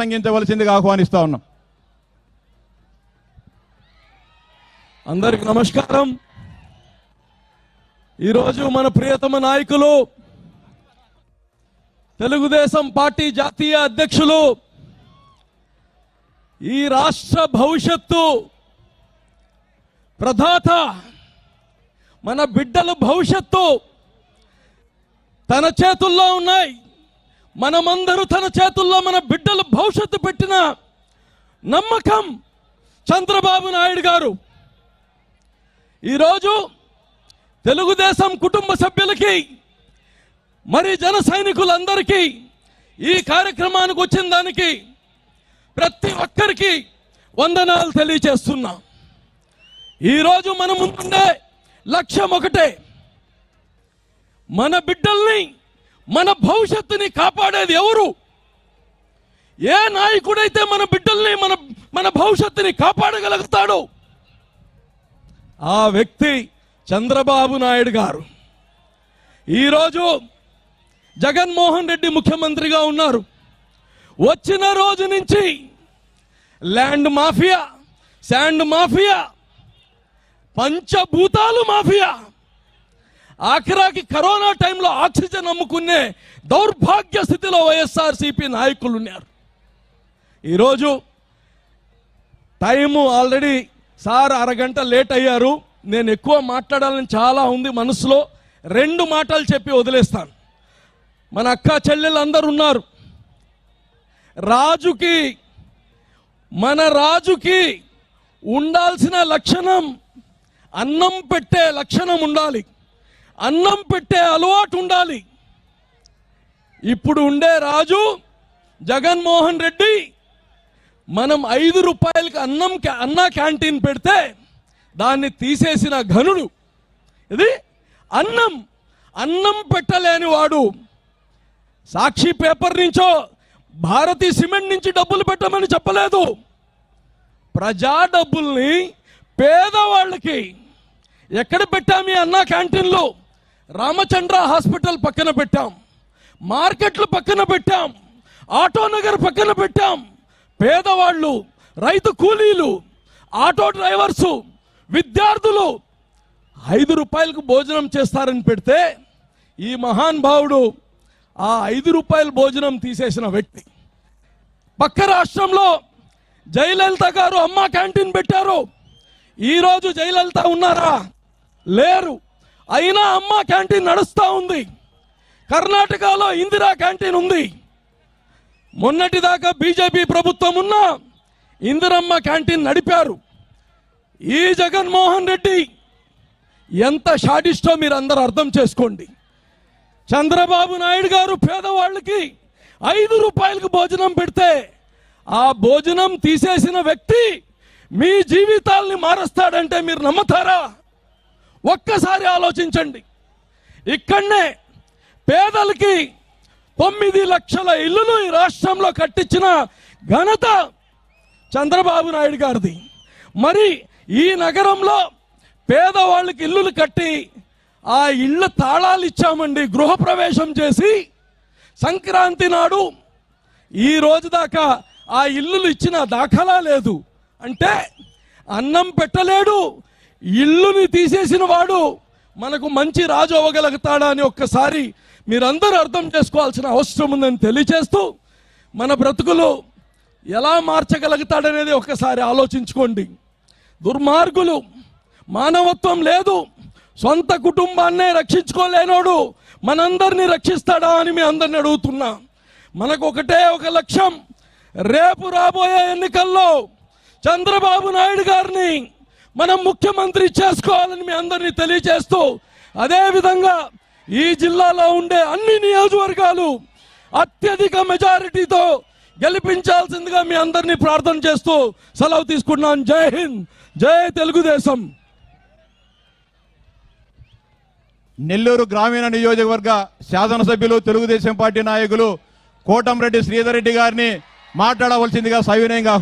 ప్రసంగించవలసిందిగా ఆహ్వానిస్తా ఉన్నాం. అందరికి నమస్కారం. ఈరోజు మన ప్రియతమ నాయకులు తెలుగుదేశం పార్టీ జాతీయ అధ్యక్షులు ఈ రాష్ట్ర భవిష్యత్తు ప్రధాత మన బిడ్డల భవిష్యత్తు తన చేతుల్లో ఉన్నాయి. మనమందరూ తన చేతుల్లో మన బిడ్డల భవిష్యత్తు పెట్టిన నమ్మకం చంద్రబాబు నాయుడు గారు. ఈరోజు తెలుగుదేశం కుటుంబ సభ్యులకి మరి జన సైనికులందరికీ ఈ కార్యక్రమానికి వచ్చిన దానికి ప్రతి ఒక్కరికి వందనాలు తెలియచేస్తున్నా. ఈరోజు మన ముందుండే లక్ష్యం ఒకటే మన బిడ్డల్ని మన భవిష్యత్తుని కాపాడేది ఎవరు? ఏ నాయకుడైతే మన బిడ్డల్ని మన మన భవిష్యత్తుని కాపాడగలుగుతాడో ఆ వ్యక్తి చంద్రబాబు నాయుడు గారు. ఈరోజు జగన్మోహన్ రెడ్డి ముఖ్యమంత్రిగా ఉన్నారు. వచ్చిన రోజు నుంచి ల్యాండ్ మాఫియా శాండ్ మాఫియా పంచభూతాలు మాఫియా. ఆఖరాకి కరోనా టైంలో ఆక్సిజన్ అమ్ముకునే దౌర్భాగ్య స్థితిలో వైఎస్ఆర్సీపీ నాయకులు ఉన్నారు. ఈరోజు టైము ఆల్రెడీ సార్ అరగంట లేట్ అయ్యారు. నేను ఎక్కువ మాట్లాడాలని చాలా ఉంది మనసులో. రెండు మాటలు చెప్పి వదిలేస్తాను. మన అక్క చెల్లెలు అందరు ఉన్నారు. రాజుకి మన రాజుకి ఉండాల్సిన లక్షణం అన్నం పెట్టే లక్షణం ఉండాలి. అన్నం పెట్టే అలవాటు ఉండాలి. ఇప్పుడు ఉండే రాజు జగన్మోహన్ రెడ్డి మనం ఐదు రూపాయలకి అన్నం అన్న క్యాంటీన్ పెడితే దాన్ని తీసేసిన ఘనుడు. ఇది అన్నం. అన్నం పెట్టలేని వాడు సాక్షి పేపర్ నుంచో భారతీ సిమెంట్ నుంచి డబ్బులు పెట్టమని చెప్పలేదు. ప్రజా డబ్బుల్ని పేదవాళ్ళకి ఎక్కడ పెట్టామి అన్న క్యాంటీన్లో? రామచంద్ర హాస్పిటల్ పక్కన పెట్టాం. మార్కెట్లు పక్కన పెట్టాం. ఆటో నగర్ పక్కన పెట్టాం. పేదవాళ్ళు రైతు కూలీలు ఆటో డ్రైవర్సు విద్యార్థులు ఐదు రూపాయలకు భోజనం చేస్తారని పెడితే ఈ మహాన్ భావుడు ఆ ఐదు రూపాయల భోజనం తీసేసిన వ్యక్తి. పక్క రాష్ట్రంలో జయలలిత గారు అమ్మ క్యాంటీన్ పెట్టారు. ఈరోజు జయలలిత ఉన్నారా? లేరు. అయినా అమ్మ క్యాంటీన్ నడుస్తూ ఉంది. కర్ణాటకలో ఇందిరా క్యాంటీన్ ఉంది. మొన్నటిదాకా బీజేపీ ప్రభుత్వం ఉన్న ఇందిరమ్మ క్యాంటీన్ నడిపారు. ఈ జగన్మోహన్ రెడ్డి ఎంత షాడిస్టో మీరు అందరూ అర్థం చేసుకోండి. చంద్రబాబు నాయుడు గారు పేదవాళ్ళకి ఐదు రూపాయలకు భోజనం పెడితే ఆ భోజనం తీసేసిన వ్యక్తి మీ జీవితాల్ని మారుస్తాడంటే మీరు నమ్ముతారా? ఒక్కసారి ఆలోచించండి. ఇక్కడనే పేదలకి తొమ్మిది లక్షల ఇల్లులు ఈ రాష్ట్రంలో కట్టించిన ఘనత చంద్రబాబు నాయుడు గారిది. మరి ఈ నగరంలో పేదవాళ్ళకి ఇల్లులు కట్టి ఆ ఇళ్ళ తాళాలు ఇచ్చామండి గృహప్రవేశం చేసి సంక్రాంతి నాడు ఈ రోజు దాకా ఆ ఇల్లులు ఇచ్చిన దాఖలా లేదు. అంటే అన్నం పెట్టలేడు ఇల్లుని తీసేసిన వాడు మనకు మంచి రాజు అవ్వగలుగుతాడా అని ఒక్కసారి మీరందరూ అర్థం చేసుకోవాల్సిన అవసరం ఉందని తెలియచేస్తూ మన బ్రతుకులు ఎలా మార్చగలుగుతాడనేది ఒక్కసారి ఆలోచించుకోండి. దుర్మార్గులు మానవత్వం లేదు సొంత కుటుంబాన్నే రక్షించుకోలేనోడు మనందరినీ రక్షిస్తాడా అని మీ అందరిని అడుగుతున్నా. మనకు ఒకటే ఒక లక్ష్యం రేపు రాబోయే ఎన్నికల్లో చంద్రబాబు నాయుడు గారిని మనం ముఖ్యమంత్రి చేసుకోవాలని మీ అందరినీ తెలియజేస్తూ అదేవిధంగా ఈ జిల్లాలో ఉండే అన్ని నియోజకవర్గాలు అత్యధిక మెజారిటీతో గెలిపించాల్సిందిగా మీ అందరినీ ప్రార్థన చేస్తూ సెలవు తీసుకున్నాను. జై హింద్ జై తెలుగుదేశం. నెల్లూరు గ్రామీణ నియోజకవర్గ శాసనసభ్యులు తెలుగుదేశం పార్టీ నాయకులు కోటంరెడ్డి శ్రీధర్ రెడ్డి గారిని మాట్లాడవలసిందిగా సవినయంగా